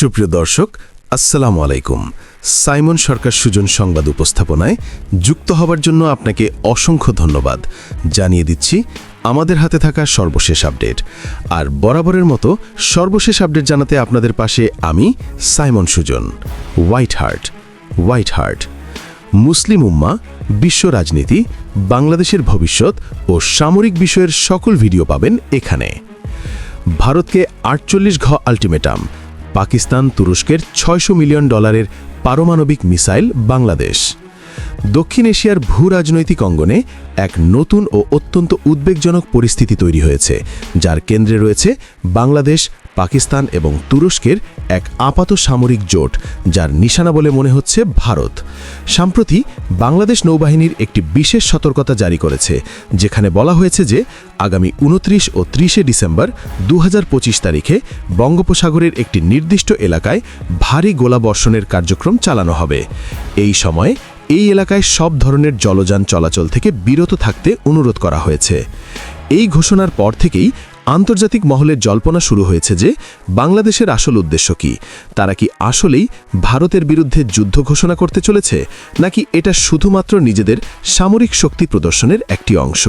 সুপ্রিয় দর্শক, আসসালামু আলাইকুম। সাইমন সরকার সুজন সংবাদ উপস্থাপনায় যুক্ত হবার জন্য আপনাকে অসংখ্য ধন্যবাদ। জানিয়ে দিচ্ছি, আমাদের হাতে থাকা সর্বশেষ আপডেট। আর বরাবরের মতো সর্বশেষ আপডেট জানাতে আপনাদের পাশে আমি, Simon Sujan. White heart white heart. মুসলিম উম্মা, বিশ্ব রাজনীতি, বাংলাদেশের ভবিষ্যৎ ও সামরিক বিষয়ের সকল ভিডিও পাবেন এখানে। ভারতকে আটচল্লিশ ঘ আল্টিমেটাম পাকিস্তান তুরস্কের ছয়শো মিলিয়ন ডলারের পারমাণবিক মিসাইল বাংলাদেশ। দক্ষিণ এশিয়ার ভূ রাজনৈতিক অঙ্গনে এক নতুন ও অত্যন্ত উদ্বেগজনক পরিস্থিতি তৈরি হয়েছে, যার কেন্দ্রে রয়েছে বাংলাদেশ পাকিস্তান এবং তুরস্কের এক আপাত সামরিক জোট, যার নিশানা বলে মনে হচ্ছে ভারত। সম্প্রতি বাংলাদেশ নৌবাহিনীর একটি বিশেষ সতর্কতা জারি করেছে, যেখানে বলা হয়েছে যে আগামী উনত্রিশ ও ত্রিশে ডিসেম্বর দু হাজার পঁচিশ তারিখে বঙ্গোপসাগরের একটি নির্দিষ্ট এলাকায় ভারী গোলাবর্ষণের কার্যক্রম চালানো হবে। এই সময়ে এই এলাকায় সব ধরনের জলযান চলাচল থেকে বিরত থাকতে অনুরোধ করা হয়েছে। এই ঘোষণার পর থেকেই আন্তর্জাতিক মহলের জল্পনা শুরু হয়েছে যে বাংলাদেশের আসল উদ্দেশ্য কি? তারা কি আসলেই ভারতের বিরুদ্ধে যুদ্ধ ঘোষণা করতে চলেছে? নাকি এটা শুধুমাত্র নিজেদের সামরিক শক্তি প্রদর্শনের একটি অংশ?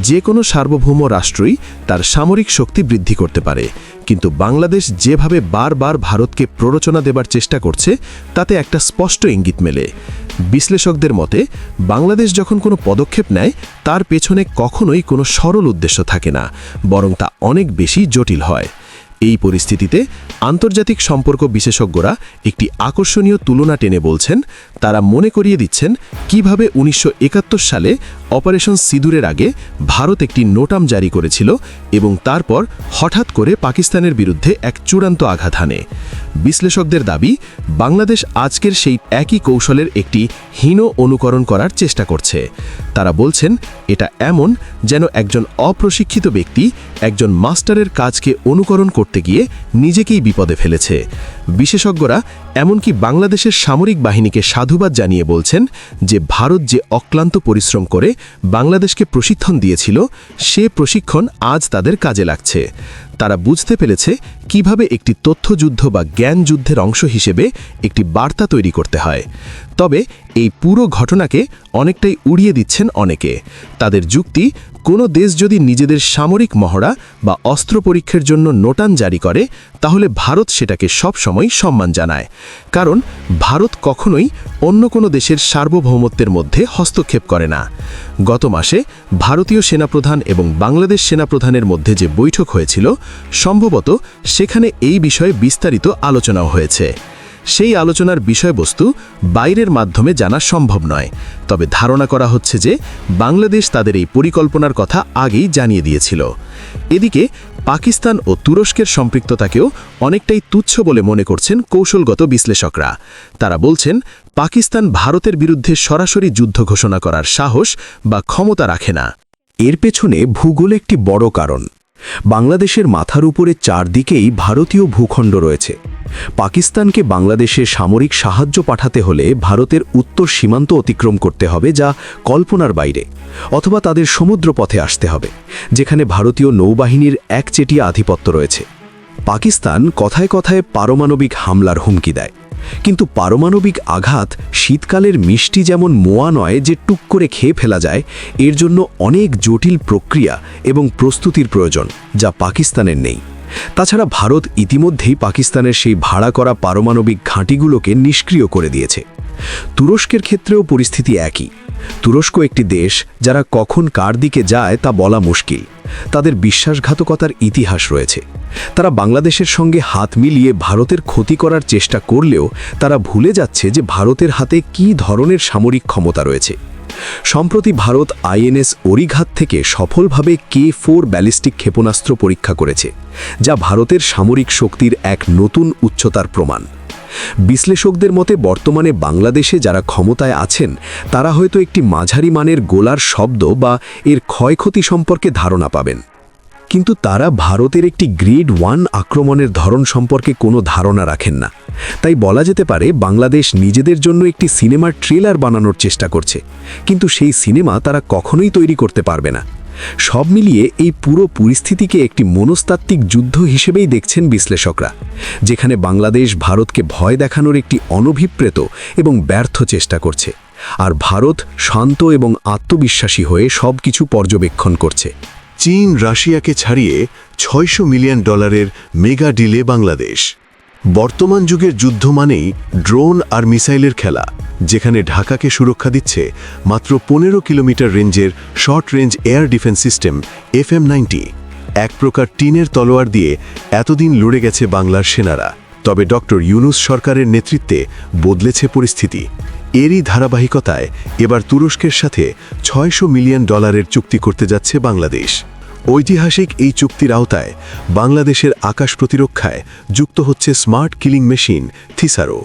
যে কোনো সার্বভৌম রাষ্ট্রই তার সামরিক শক্তি বৃদ্ধি করতে পারে। কিন্তু বাংলাদেশ যেভাবে বারবার ভারতকে প্ররোচনা দেবার চেষ্টা করছে, তাতে একটা স্পষ্ট ইঙ্গিত মেলে। বিশ্লেষকদের মতে, বাংলাদেশ যখন কোনো পদক্ষেপ নেয়, তার পেছনে কখনোই কোনো সরল উদ্দেশ্য থাকে না, বরং তা অনেক বেশি জটিল হয়। এই পরিস্থিতিতে আন্তর্জাতিক সম্পর্ক বিশেষজ্ঞরা একটি আকর্ষণীয় তুলনা টেনে বলছেন, তারা মনে করিয়ে দিচ্ছেন, কীভাবে উনিশশো একাত্তর সালে অপারেশন সিঁদুরের আগে ভারত একটি নোটাম জারি করেছিল এবং তারপর হঠাৎ করে পাকিস্তানের বিরুদ্ধে এক চূড়ান্ত আঘাত হানে। বিশ্লেষকদের দাবি, বাংলাদেশ আজকের সেই একই কৌশলের একটি হীন অনুকরণ করার চেষ্টা করছে। তারা বলছেন, এটা এমন যেন একজন অপ্রশিক্ষিত ব্যক্তি একজন মাস্টারের কাজকে অনুকরণ করতে গিয়ে নিজেকেই বিপদে ফেলেছে। বিশেষজ্ঞরা এমনকি বাংলাদেশের সামরিক বাহিনীকে সাধুবাদ জানিয়ে বলছেন যে ভারত যে অক্লান্ত পরিশ্রম করে বাংলাদেশকে প্রশিক্ষণ দিয়েছিল, সে প্রশিক্ষণ আজ তাদের কাজে লাগছে। তারা বুঝতে পেরেছে কীভাবে একটি তথ্যযুদ্ধ বা জ্ঞান যুদ্ধের অংশ হিসেবে একটি বার্তা তৈরি করতে হয়। তবে এই পুরো ঘটনাকে অনেকটাই উড়িয়ে দিচ্ছেন অনেকে। তাদের যুক্তি, কোনো দেশ যদি নিজেদের সামরিক মহড়া বা অস্ত্র পরীক্ষার জন্য নোটান জারি করে, তাহলে ভারত সেটাকে সব সময় সম্মান জানায়। কারণ ভারত কখনোই অন্য কোনো দেশের সার্বভৌমত্বের মধ্যে হস্তক্ষেপ করে না। গত মাসে ভারতীয় সেনাপ্রধান এবং বাংলাদেশ সেনাপ্রধানের মধ্যে যে বৈঠক হয়েছিল সম্ভবত সেখানে এই বিষয়ে বিস্তারিত আলোচনাও হয়েছে। সেই আলোচনার বিষয়বস্তু বাইরের মাধ্যমে জানা সম্ভব নয়, তবে ধারণা করা হচ্ছে যে বাংলাদেশ তাদের এই পরিকল্পনার কথা আগেই জানিয়ে দিয়েছিল। এদিকে পাকিস্তান ও তুরস্কের সম্পৃক্ততাকেও অনেকটাই তুচ্ছ বলে মনে করছেন কৌশলগত বিশ্লেষকরা। তারা বলছেন, পাকিস্তান ভারতের বিরুদ্ধে সরাসরি যুদ্ধ ঘোষণা করার সাহস বা ক্ষমতা রাখে না। এর পেছনে ভূগোল একটি বড় কারণ। বাংলাদেশের মাথার উপরে চারদিকেই ভারতীয় ভূখণ্ড রয়েছে। পাকিস্তানকে বাংলাদেশে সামরিক সাহায্য পাঠাতে হলে ভারতের উত্তর সীমান্ত অতিক্রম করতে হবে যা কল্পনার বাইরে, অথবা তাদের সমুদ্রপথে আসতে হবে, যেখানে ভারতীয় নৌবাহিনীর একচেটিয়া আধিপত্য রয়েছে। পাকিস্তান কথায় কথায় পারমাণবিক হামলার হুমকি দেয়। কিন্তু পারমাণবিক আঘাত শীতকালের মিষ্টি যেমন মোয়া নয় যে টুক করে খেয়ে ফেলা যায়, এর জন্য অনেক জটিল প্রক্রিয়া এবং প্রস্তুতির প্রয়োজন যা পাকিস্তানের নেই। তাছাড়া ভারত ইতিমধ্যেই পাকিস্তানের সেই ভাড়া করা পারমাণবিক ঘাঁটিগুলোকে নিষ্ক্রিয় করে দিয়েছে। তুরস্কের ক্ষেত্রেও পরিস্থিতি একই। তুরস্ক একটি দেশ যারা কখন কার দিকে যায় তা বলা মুশকিল। তাদের বিশ্বাসঘাতকতার ইতিহাস রয়েছে। তারা বাংলাদেশের সঙ্গে হাত মিলিয়ে ভারতের ক্ষতি করার চেষ্টা করলেও তারা ভুলে যাচ্ছে যে ভারতের হাতে কী ধরনের সামরিক ক্ষমতা রয়েছে। সম্প্রতি ভারত আইএনএস অরিঘাত থেকে সফলভাবে কে ফোর ব্যালিস্টিক ক্ষেপণাস্ত্র পরীক্ষা করেছে, যা ভারতের সামরিক শক্তির এক নতুন উচ্চতার প্রমাণ। বিশ্লেষকদের মতে বর্তমানে বাংলাদেশে যারা ক্ষমতায় আছেন, তারা হয়তো একটি মাঝারি মানের গোলার শব্দ বা এর ক্ষয়ক্ষতি সম্পর্কে ধারণা পাবেন। কিন্তু তারা ভারতের একটি গ্রেড ওয়ান আক্রমণের ধরন সম্পর্কে কোনো ধারণা রাখেন না। তাই বলা যেতে পারে, বাংলাদেশ নিজেদের জন্য একটি সিনেমার ট্রেলার বানানোর চেষ্টা করছে। কিন্তু সেই সিনেমা তারা কখনোই তৈরি করতে পারবে না। সব মিলিয়ে এই পুরো পরিস্থিতিকে একটি মনস্তাত্ত্বিক যুদ্ধ হিসেবেই দেখছেন বিশ্লেষকরা, যেখানে বাংলাদেশ ভারতকে ভয় দেখানোর একটি অনভিপ্রেত এবং ব্যর্থ চেষ্টা করছে, আর ভারত শান্ত এবং আত্মবিশ্বাসী হয়ে সব কিছু পর্যবেক্ষণ করছে। চীন রাশিয়াকে ছাড়িয়ে ছয়শো মিলিয়ন ডলারের মেগা ডিলে বাংলাদেশ। বর্তমান যুগের যুদ্ধ মানেই ড্রোন আর মিসাইলের খেলা, যেখানে ঢাকাকে সুরক্ষা দিচ্ছে মাত্র পনেরো কিলোমিটার রেঞ্জের short range air defence system F M এক প্রকার টিনের তলোয়ার দিয়ে এতদিন লড়ে গেছে বাংলার সেনারা। তবে ডক্টর ইউনুস সরকারের নেতৃত্বে বদলেছে পরিস্থিতি। এরই ধারাবাহিকতায় এবার তুরস্কের সাথে ছয়শো মিলিয়ন ডলারের চুক্তি করতে যাচ্ছে বাংলাদেশ। ঐতিহাসিক এই চুক্তির আওতায় বাংলাদেশের আকাশ প্রতিরক্ষায় যুক্ত হচ্ছে স্মার্ট কিলিং মেশিন থিসারো।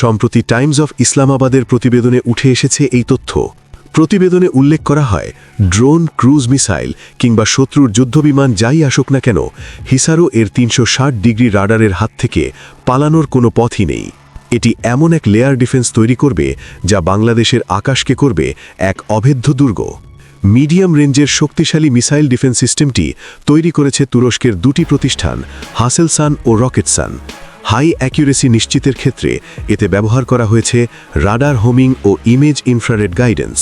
সম্প্রতি টাইমস অফ ইসলামাবাদের প্রতিবেদনে উঠে এসেছে এই তথ্য। প্রতিবেদনে উল্লেখ করা হয়, ড্রোন, ক্রুজ মিসাইল কিংবা শত্রুর যুদ্ধবিমান যাই আসুক না কেন, হিসারো এর তিনশো ষাট ডিগ্রি রাডারের হাত থেকে পালানোর কোনো পথই নেই। এটি এমন এক লেয়ার ডিফেন্স তৈরি করবে যা বাংলাদেশের আকাশকে করবে এক অভেদ্য দুর্গ। মিডিয়াম রেঞ্জের শক্তিশালী মিসাইল ডিফেন্স সিস্টেমটি তৈরি করেছে তুরস্কের দুটি প্রতিষ্ঠান হাসেলসান ও রকেটসান হাই অ্যাকিউরেসি নিশ্চিতের ক্ষেত্রে এতে ব্যবহার করা হয়েছে রাডার হোমিং ও ইমেজ ইনফ্রারেড গাইডেন্স।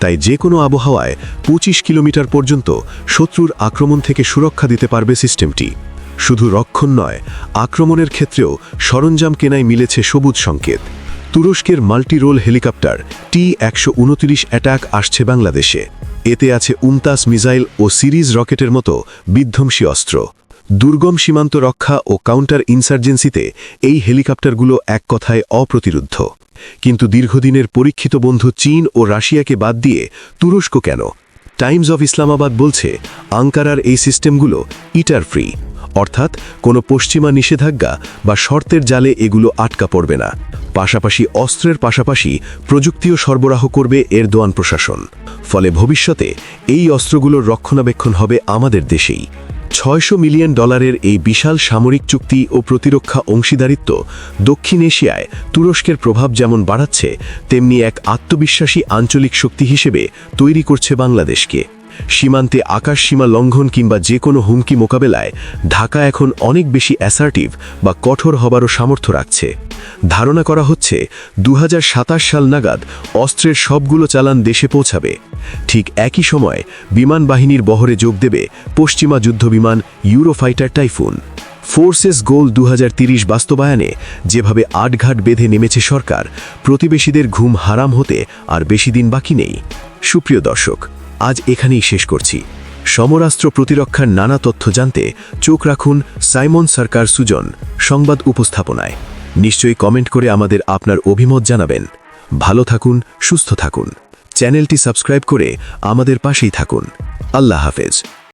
তাই যে কোনো আবহাওয়ায় পঁচিশ কিলোমিটার পর্যন্ত শত্রুর আক্রমণ থেকে সুরক্ষা দিতে পারবে সিস্টেমটি। শুধু রক্ষণ নয়, আক্রমণের ক্ষেত্রেও সরঞ্জাম কেনায় মিলেছে সবুজ সংকেত। তুরস্কের মাল্টিরোল হেলিকপ্টার টি একশো উনত্রিশ অ্যাটাক আসছে বাংলাদেশে। এতে আছে উমতাস মিসাইল ও সিরিজ রকেটের মতো বিধ্বংসী অস্ত্র। দুর্গম সীমান্ত রক্ষা ও কাউন্টার ইনসার্জেন্সিতে এই হেলিকপ্টারগুলো এক কথায় অপ্রতিরুদ্ধ। কিন্তু দীর্ঘদিনের পরীক্ষিত বন্ধু চীন ও রাশিয়াকে বাদ দিয়ে তুরস্ক কেন? টাইমস অফ ইসলামাবাদ বলছে, আঙ্কারার এই সিস্টেমগুলো ইটার ফ্রি। অর্থাৎ কোনো পশ্চিমা নিষেধাজ্ঞা বা শর্তের জালে এগুলো আটকা পড়বে না। পাশাপাশি অস্ত্রের পাশাপাশি প্রযুক্তিও সরবরাহ করবে এর দোয়ান প্রশাসন। ফলে ভবিষ্যতে এই অস্ত্রগুলোর রক্ষণাবেক্ষণ হবে আমাদের দেশেই। ছয়শো মিলিয়ন ডলারের এই বিশাল সামরিক চুক্তি ও প্রতিরক্ষা অংশীদারিত্ব দক্ষিণ এশিয়ায় তুরস্কের প্রভাব যেমন বাড়াচ্ছে, তেমনি এক আত্মবিশ্বাসী আঞ্চলিক শক্তি হিসেবে তৈরি করছে বাংলাদেশকে। সীমান্তে আকাশ সীমা লঙ্ঘন কিংবা যে কোনো হুমকি মোকাবেলায় ঢাকা এখন অনেক বেশি অ্যাসার্টিভ বা কঠোর হবারও সামর্থ্য রাখছে। ধারণা করা হচ্ছে, দুহাজার সাতাশ সাল নাগাদ অস্ত্রের সবগুলো চালান দেশে পৌঁছাবে। ঠিক একই সময় বিমান বাহিনীর বহরে যোগ দেবে পশ্চিমা যুদ্ধবিমান ইউরোফাইটার টাইফুন। ফোর্সেস গোল দু বাস্তবায়নে যেভাবে আটঘাট বেঁধে নেমেছে সরকার, প্রতিবেশীদের ঘুম হারাম হতে আর বেশি দিন বাকি নেই। সুপ্রিয় দর্শক আজ এখানেই শেষ করছি। সমরাস্ত্র প্রতিরক্ষার নানা তথ্য জানতে চোখ রাখুন সাইমন সরকার সুজন, সংবাদ উপস্থাপনায়। নিশ্চয়ই কমেন্ট করে আমাদের আপনার অভিমত জানাবেন। ভালো থাকুন, সুস্থ থাকুন। চ্যানেলটি সাবস্ক্রাইব করে আমাদের পাশেই থাকুন। আল্লাহ হাফেজ।